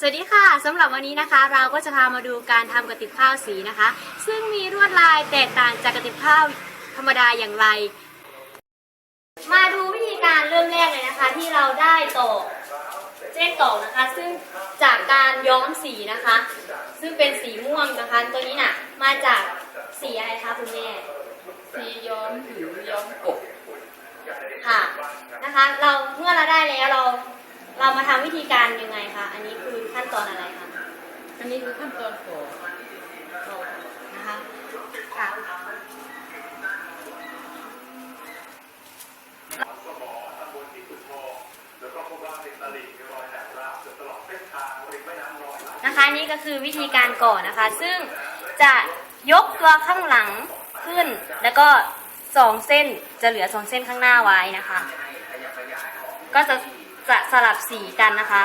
สวัสดีค่ะสำหรับวันนี้นะคะ เราก็จะพามาดูการทำกระติบข้าวสีนะคะ ซึ่งมีลวดลายแตกต่างจากกระติบข้าวธรรมดาอย่างไร มาดูวิธีการเริ่มแรกเลยนะคะ ที่เราได้ตอกเส้นตอกนะคะ ซึ่งจากการย้อมสีนะคะ ซึ่งเป็นสีม่วงนะคะ ตัวนี้น่ะมาจากสีอะไรคะคุณแม่สีย้อมหรือย้อมกบค่ะนะคะ เราเมื่อเราได้แล้วเรา เรามาทำวิธีการยังไงคะ อันนี้คือขั้นตอนอะไรคะ อันนี้คือขั้นตอนก่อนะคะค่ะนะคะนี่ก็คือวิธีการก่อนะคะ ซึ่งจะยกตัวข้างหลังขึ้น แล้วก็สองเส้นจะเหลือสองเส้นข้างหน้าไว้นะคะ ก็จะ จะสลับสีกันนะคะ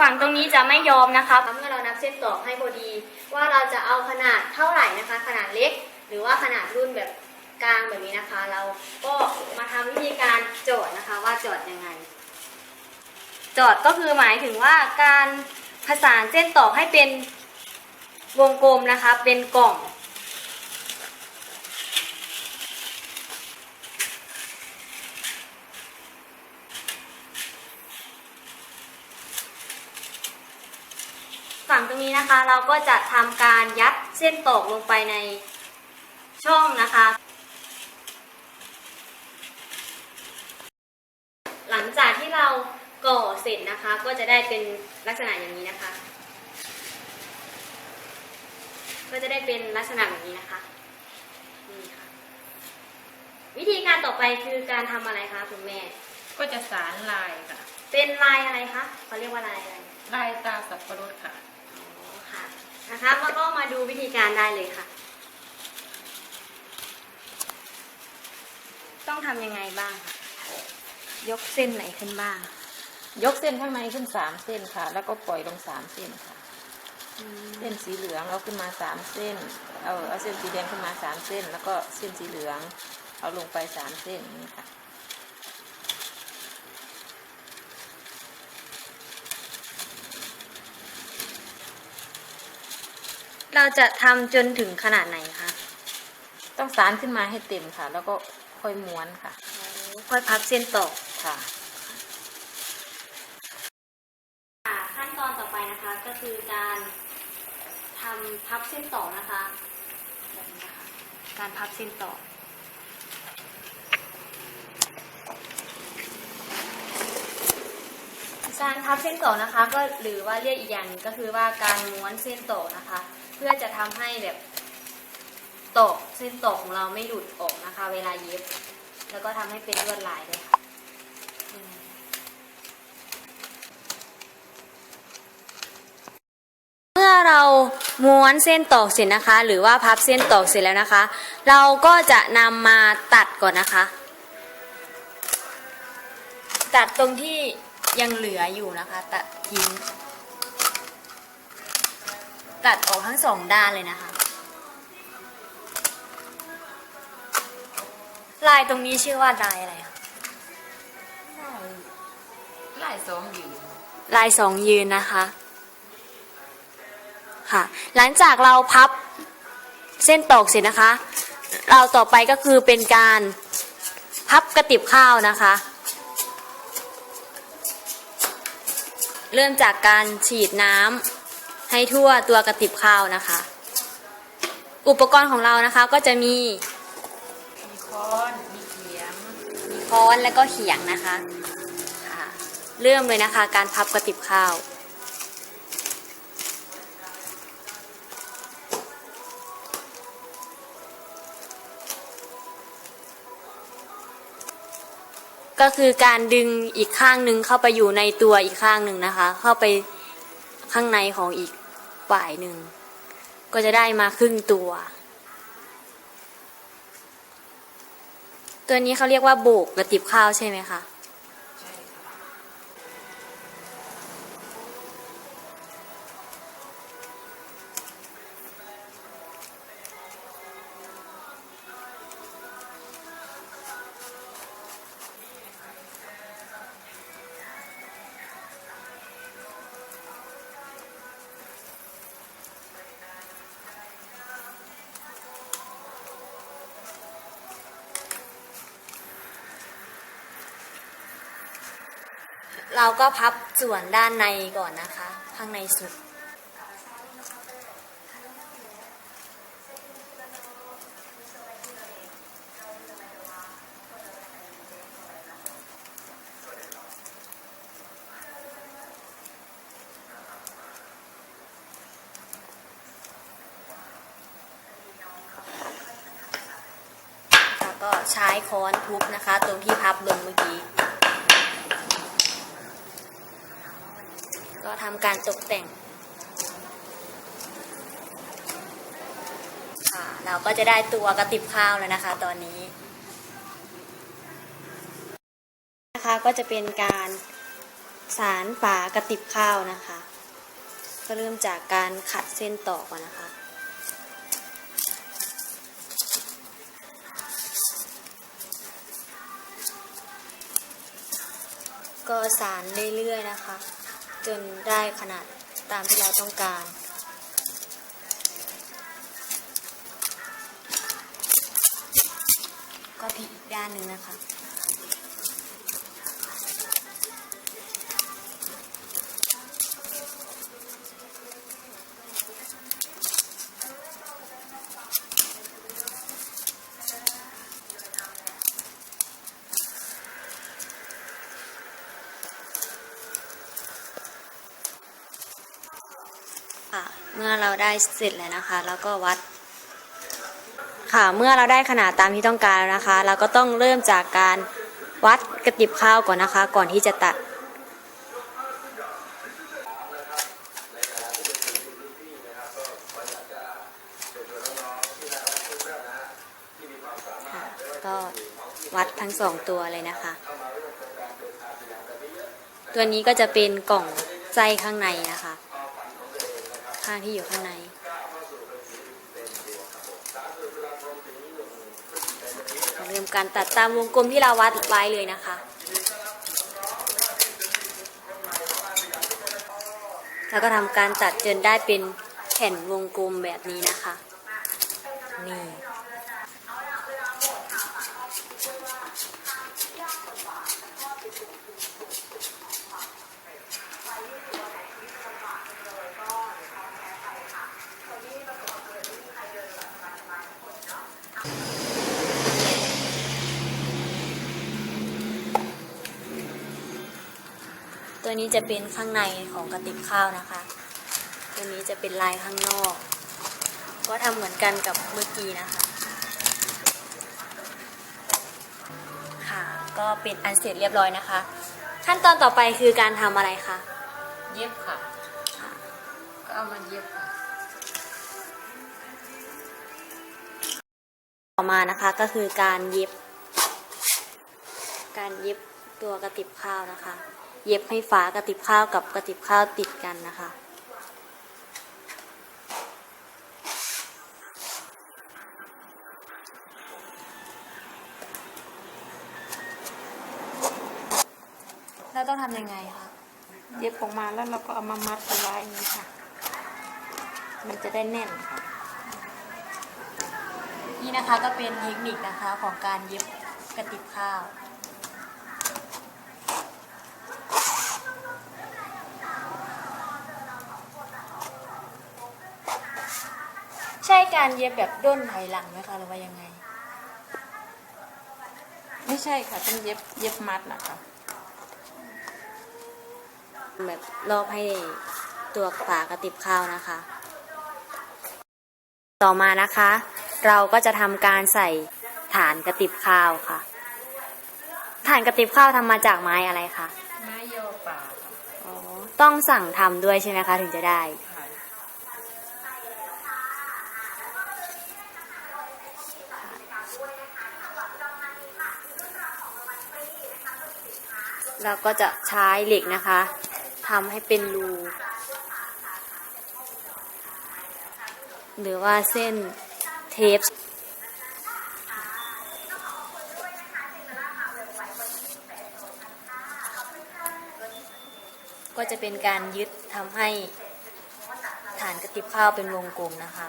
ฝั่งตรงนี้จะไม่ยอมนะคะ เมื่อเรานับเส้นตอกให้พอดี ว่าเราจะเอาขนาดเท่าไหร่นะคะ ขนาดเล็ก หรือว่าขนาดรุ่นแบบกลางแบบนี้นะคะ เราก็มาทำวิธีการโจทย์นะคะว่าโจทย์ยังไงโจทย์ก็คือหมายถึงว่าการผสานเส้นตอกให้เป็นวงกลมนะคะ เป็นกล่อง ฝั่งตรง นี้นะคะ เราก็จะทำการยัดเส้นตอกลงไปในช่องนะคะ หลังจากที่เราก่อเสร็จนะคะ ก็จะได้เป็นลักษณะอย่างนี้นะคะ ก็จะได้เป็นลักษณะแบบนี้นะคะนี่ค่ะวิธีการต่อไปคือการทำอะไรคะคุณแม่ ก็จะสารลายค่ะ เป็นลายอะไรคะเขาเรียกว่าลายอะไร ลายตาสับปะรดค่ะอ๋อค่ะ นะคะแล้วก็มาดูวิธีการได้เลยค่ะ ต้องทำยังไงบ้างคะยกเส้นไหนขึ้นบ้าง ยกเส้นข้างในขึ้นสามเส้นค่ะ แล้วก็ปล่อยลงสามเส้นค่ะ เส้นสีเหลืองเอาขึ้นมาสามเส้น เอาเอาเส้นสีแดงขึ้นมาสามเส้น แล้วก็เส้นสีเหลือง เอาลงไปสามเส้นนี่ค่ะ เราจะทำจนถึงขนาดไหนคะ ต้องสารขึ้นมาให้เต็มค่ะ แล้วก็ค่อยม้วนค่ะ ค่อยพับเส้นต่อค่ะค่ะขั้นตอนต่อไปนะคะก็คือการทำพับเส้นต่อนะคะแบบนี้นะคะการพับเส้นต่อการพับเส้นต่อนะคะ ก็หรือว่าเรียกอีกอย่างหนึงก็คือว่าการม้วนเส้นต่อนะคะเพื่อจะทำให้แบบตอกเส้นต่อของเราไม่หลุดออกนะคะ เวลาเย็บ แล้วก็ทำให้เป็นลวดลายด้วยค่ะเมื่อเราม้วนเส้นตอกเสร็จนะคะ หรือว่าพับเส้นตอกเสร็จแล้วนะคะ เราก็จะนำมาตัดก่อนนะคะ ตัดตรงที่ยังเหลืออยู่นะคะ ตัดทิ้ง ตัดออกทั้งสองด้านเลยนะคะ ลายตรงนี้ชื่อว่าลายอะไรคะลายสองยืน ลายสองยืนนะคะ ค่ะ หลังจากเราพับเส้นตอกเสร็จนะคะ เราต่อไปก็คือเป็นการพับกระติบข้าวนะคะ เริ่มจากการฉีดน้ำ ให้ทั่วตัวกระติบข้าวนะคะ อุปกรณ์ของเรานะคะก็จะมี มีค้อน มีเขียง มีค้อนและก็เขียงนะคะค่ะเริ่มเลยนะคะ การพับกระติบข้าวก็คือการดึงอีกข้างหนึ่งเข้าไปอยู่ในตัวอีกข้างหนึ่งนะคะ เข้าไปข้างในของอีก ฝ่ายหนึ่ง ก็จะได้มาครึ่งตัว ตัวนี้เขาเรียกว่าโบกกระติบข้าวใช่ไหมคะ เราก็พับส่วนด้านในก่อนนะคะ ข้างในสุด ก็ใช้ค้อนทุบนะคะ ตรงที่พับลงเมื่อกี้ ก็ทำการตกแต่งค่ะเราก็จะได้ตัวกระติบข้าวแล้วนะคะ ตอนนี้นะคะก็จะเป็นการสารฝากระติบข้าวนะคะ ก็เริ่มจากการขัดเส้นตอก่อนนะคะก็สารเรื่อยๆนะคะ จนได้ขนาดตามที่เราต้องการ ก็พลิกอีกด้านหนึ่งนะคะ มื่อเราได้เสร็จแล้วนะคะ แล้วก็วัด ค่ะ เมื่อเราได้ขนาดตามที่ต้องการแล้วนะคะ เราก็ต้องเริ่มจากการวัดกระติบข้าวก่อนนะคะ ก่อนที่จะตัดก็วัดทั้งสองตัวเลยนะคะ ตัวนี้ก็จะเป็นกล่องไส้ข้างในนะคะ ข้างที่อยู่ข้างในเริ่มการตัดตามวงกลมที่เราวัดไว้เลยนะคะแล้วก็ทำการตัดจนได้เป็นแผ่นวงกลมแบบนี้นะคะ นี่ ตัวนี้จะเป็นข้างในของกระติบข้าวนะคะ ตัวนี้จะเป็นลายข้างนอก ก็ทำเหมือนกันกับเมื่อกี้นะคะ ค่ะ ก็เป็นอันเสร็จเรียบร้อยนะคะ ขั้นตอนต่อไปคือการทำอะไรคะ เย็บค่ะ ก็เอามาเย็บค่ะ ต่อมานะคะก็คือการเย็บ การเย็บตัวกระติบข้าวนะคะ เย็บให้ฝากระติบข้าวกับกระติบข้าวติดกันนะคะเราต้องทำยังไงคะ เย็บออกมาแล้วเราก็เอามามัดกันไว้อย่างนี้ค่ะ มันจะได้แน่นค่ะ นี่นะคะก็เป็นเทคนิคนะคะของการเย็บกระติบข้าว ใช่การเย็บแบบด้นถอยหลังไหมคะหรือว่ายังไง ไม่ใช่ค่ะต้องเย็บเย็บมัดนะคะแบบรอบให้ตัวฝากระติบข้าวนะคะ ต่อมานะคะ เราก็จะทำการใส่ฐานกระติบข้าวค่ะ ฐานกระติบข้าวทำมาจากไม้อะไรคะไม้โยป่าค่ะอ๋อต้องสั่งทำด้วยใช่ไหมคะ ถึงจะได้ เราก็จะใช้เหล็กนะคะทำให้เป็นรู หรือว่าเส้นเทปก็จะเป็นการยึดทำให้ฐานกระติบข้าวเป็นวงกลมนะคะ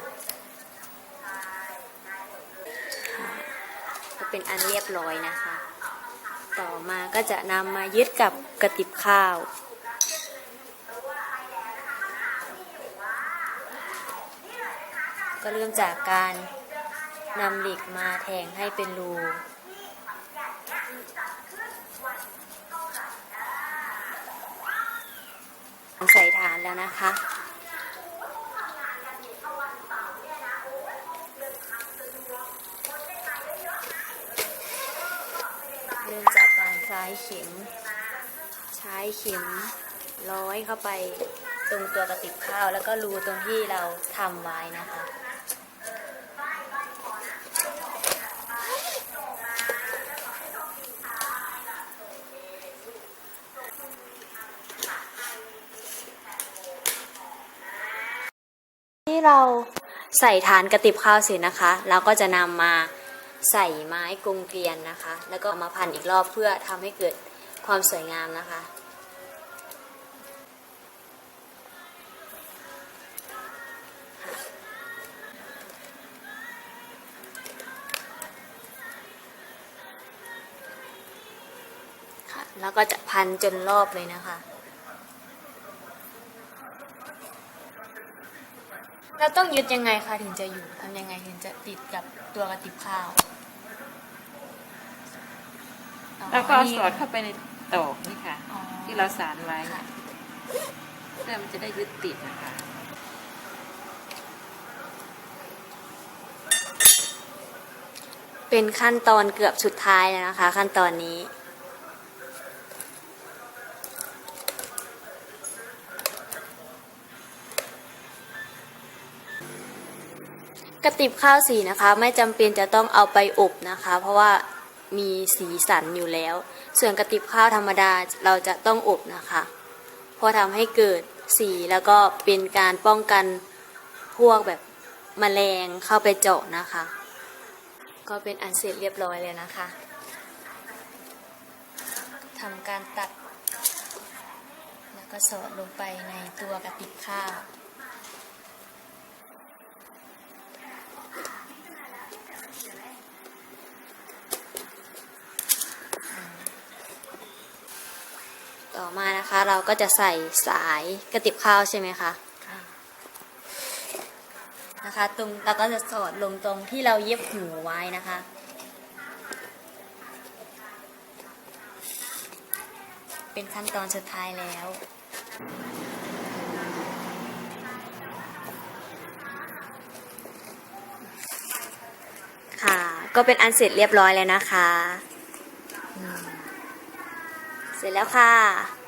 ค่ะก็เป็นอันเรียบร้อยนะคะ ต่อต่อมาก็จะนำมายึดกับกระติบข้าว ก็เริ่มจากการนำเหล็กมาแทงให้เป็นรูใส่ฐานแล้วนะคะ เริ่มจากการใช้เข็ม ใช้เข็มร้อยเข้าไปตรงตัวกระติบข้าว แล้วก็รูตรงที่เราทำไว้นะคะที่เราใส่ฐานกระติบข้าวเสร็จนะคะ เราก็จะนำมา ใส่ไม้กรงเกลียนนะคะ แล้วก็มาพันอีกรอบเพื่อทำให้เกิดความสวยงามนะคะค่ะแล้วก็จะพันจนรอบเลยนะคะเราต้องยึดยังไงคะถึงจะอยู่ทำยังไงถึงจะติดกับตัวกระติบข้าว แล้วก็เอาสอดเข้าไปในตอกนี่ค่ะ อ๋อที่เราสานไว้ค่ะ เพื่อมันจะได้ยึดติดนะคะ เป็นขั้นตอนเกือบสุดท้ายแล้วนะคะ ขั้นตอนนี้ กระติบข้าวสีนะคะ ไม่จำเป็นจะต้องเอาไปอบนะคะ เพราะว่า มีสีสันอยู่แล้ว ส่วนกระติบข้าวธรรมดาเราจะต้องอบนะคะ เพราะทำให้เกิดสีแล้วก็เป็นการป้องกันพวกแบบแมลงเข้าไปเจาะนะคะ ก็เป็นอันเสร็จเรียบร้อยเลยนะคะทำการตัด แล้วก็สอดลงไปในตัวกระติบข้าว ต่อมานะคะ เราก็จะใส่สายกระติบข้าวใช่ไหมคะนะคะตรงเราก็จะสอดลงตรงที่เราเย็บหูไว้นะคะ เป็นขั้นตอนสุดท้ายแล้วค่ะ ก็เป็นอันเสร็จเรียบร้อยแล้วนะคะ เสร็จแล้วค่ะ